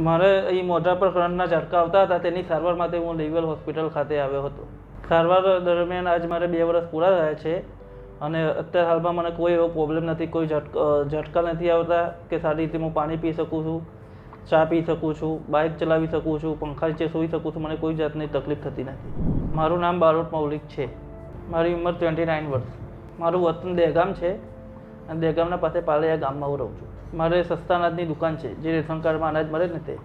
મારે અહીં મોઢા પર કરંટના ઝટકા આવતા હતા, તેની સારવાર માટે હું લેવલ હોસ્પિટલ ખાતે આવ્યો હતો. સારવાર દરમિયાન આજ મારે બે વર્ષ પૂરા થયા છે અને અત્યારે હાલમાં મને કોઈ એવો પ્રોબ્લેમ નથી, કોઈ ઝટકા નથી આવતા કે સારી રીતે હું પાણી પી શકું છું, ચા પી શકું છું, બાઇક ચલાવી શકું છું, પંખા નીચે સૂઈ શકું છું, મને કોઈ જાતની તકલીફ થતી નથી. મારું નામ બારોટ મૌલિક છે. મારી ઉંમર ટ્વેન્ટી નાઇન વર્ષ. મારું વતન દહેગામ છે. અને દહેગામના પાસે પાલૈયા ગામમાં હું રહું છું. મારે સસ્તા અનાજની દુકાન છે, જે રેશન કાર્ડમાં અનાજ મળે ને તે.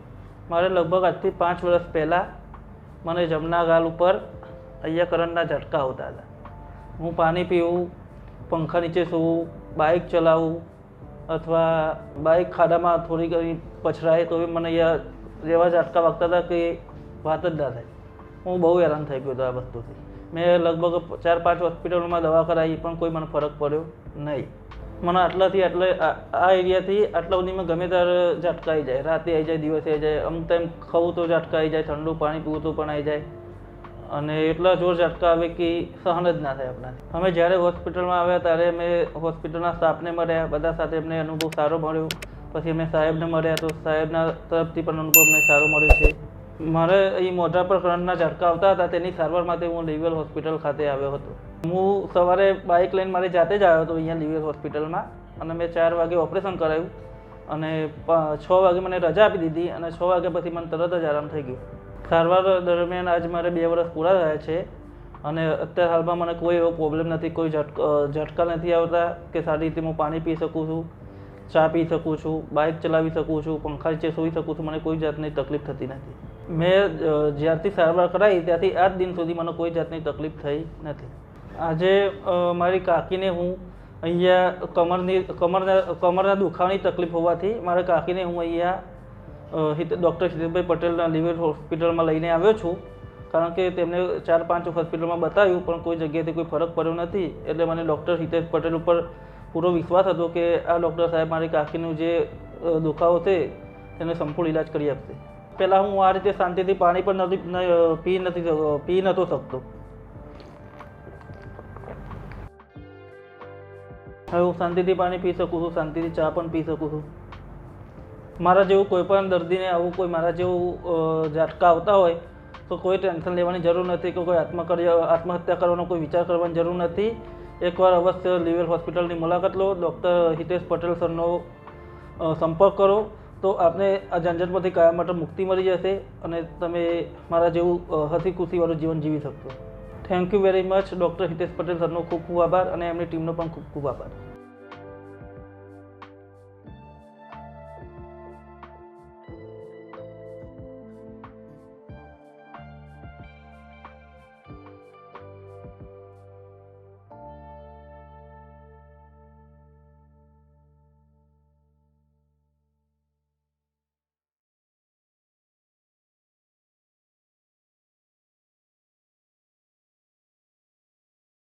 મારે લગભગ આજથી પાંચ વર્ષ પહેલાં મને જમના ગાલ ઉપર કરંટના ઝટકા આવતા હતા. હું પાણી પીવું, પંખા નીચે સૂવું બાઇક ચલાવું અથવા બાઇક ખાડામાં થોડી ઘણી પછડાય તો બી મને અહીંયા રહેવા ઝટકા વાગતા હતા કે વાત જ ના થાય. હું બહુ હેરાન થઈ ગયો હતો આ વસ્તુથી. મેં લગભગ ચાર પાંચ હોસ્પિટલોમાં દવા કરાવી પણ કોઈ મને ફરક પડ્યો નહીં. મને આટલાથી આટલે આ એરિયાથી આટલા સુધીમાં ગમે ત્યારે ઝટકા આવી જાય. રાતે આવી જાય, દિવસે આવી જાય. અમુક ટાઈમ ખાવું તો ઝટકા આવી જાય, ઠંડુ પાણી પીવું તો પણ આવી જાય. અને એટલા જોર ઝટકા આવે કે સહન જ ના થાય આપણાથી. અમે જ્યારે હોસ્પિટલમાં આવ્યા ત્યારે અમે હોસ્પિટલના સ્ટાફને મળ્યા, બધા સાથે અમને અનુભવ સારો મળ્યો. પછી અમે સાહેબને મળ્યા તો સાહેબના તરફથી પણ અનુભવ અમને સારો મળ્યો છે. મારે અહીં મોઢા પર કરંટના ઝટકા આવતા હતા, તેની સારવાર માટે હું લેવલ હોસ્પિટલ ખાતે આવ્યો હતો. હું સવારે બાઇક લઈને મારી જાતે જ આવ્યો હતો અહીંયા લેવલ હોસ્પિટલમાં અને મેં ચાર વાગે ઓપરેશન કરાવ્યું અને છ વાગે મને રજા આપી દીધી અને છ વાગ્યા પછી મને તરત જ આરામ થઈ ગયો. સારવાર દરમિયાન આજ મારે બે વર્ષ પૂરા થયા છે અને અત્યારે હાલમાં મને કોઈ એવો પ્રોબ્લેમ નથી, કોઈ ઝટકા નથી આવતા કે સારી રીતે હું પાણી પી શકું છું, ચા પી શકું છું બાઇક ચલાવી શકું છું, પંખા નીચે સૂઈ શકું છું, મને કોઈ જાતની તકલીફ થતી નથી. મેં જ્યારથી સારવાર કરાવી ત્યાંથી આજ દિન સુધી મને કોઈ જાતની તકલીફ થઈ નથી. આજે મારી કાકીને હું અહીંયા કમરની, કમરના કમરના દુખાવાની તકલીફ હોવાથી મારા કાકીને હું અહીંયા ડૉક્ટર હિતેશભાઈ પટેલના લિવર હોસ્પિટલમાં લઈને આવ્યો છું. કારણ કે તેમને ચાર, પાંચ હોસ્પિટલમાં બતાવ્યું, પણ કોઈ જગ્યાએથી કોઈ ફરક પડ્યો નથી. એટલે મને ડૉક્ટર હિતેશ પટેલ ઉપર પૂરો વિશ્વાસ હતો કે આ ડૉક્ટર સાહેબ મારી કાકીનું જે દુખાવો છે, તેને સંપૂર્ણ ઇલાજ કરી આપશે. પહેલાં હું આ રીતે શાંતિથી પાણી પણ નથી પી નથી પી નહોતો શકતો. હવે હું શાંતિથી પાણી પી શકું છું, શાંતિથી ચા પણ પી શકું છું. મારા જેવું કોઈ પણ દર્દીને આવું કોઈ મારા જેવું ઝાટકા આવતા હોય, તો કોઈ ટેન્શન લેવાની જરૂર નથી કે કોઈ આત્મકર્ય, આત્મહત્યા કરવાનો કોઈ વિચાર કરવાની જરૂર નથી. એકવાર અવશ્ય લિવેલ હોસ્પિટલની મુલાકાત લો, ડૉક્ટર હિતેશ પટેલ સરનો સંપર્ક કરો, તો આપને આ ઝંઝટમાંથી કાયમ માટે મુક્તિ મળી જશે અને તમે મારા જેવું હસી ખુશીવાળું જીવન જીવી શકશો. Thank you very much doctor Hitesh Patel સરનો ખૂબ ખૂબ આભાર અને એમની ટીમનો પણ ખૂબ ખૂબ આભાર.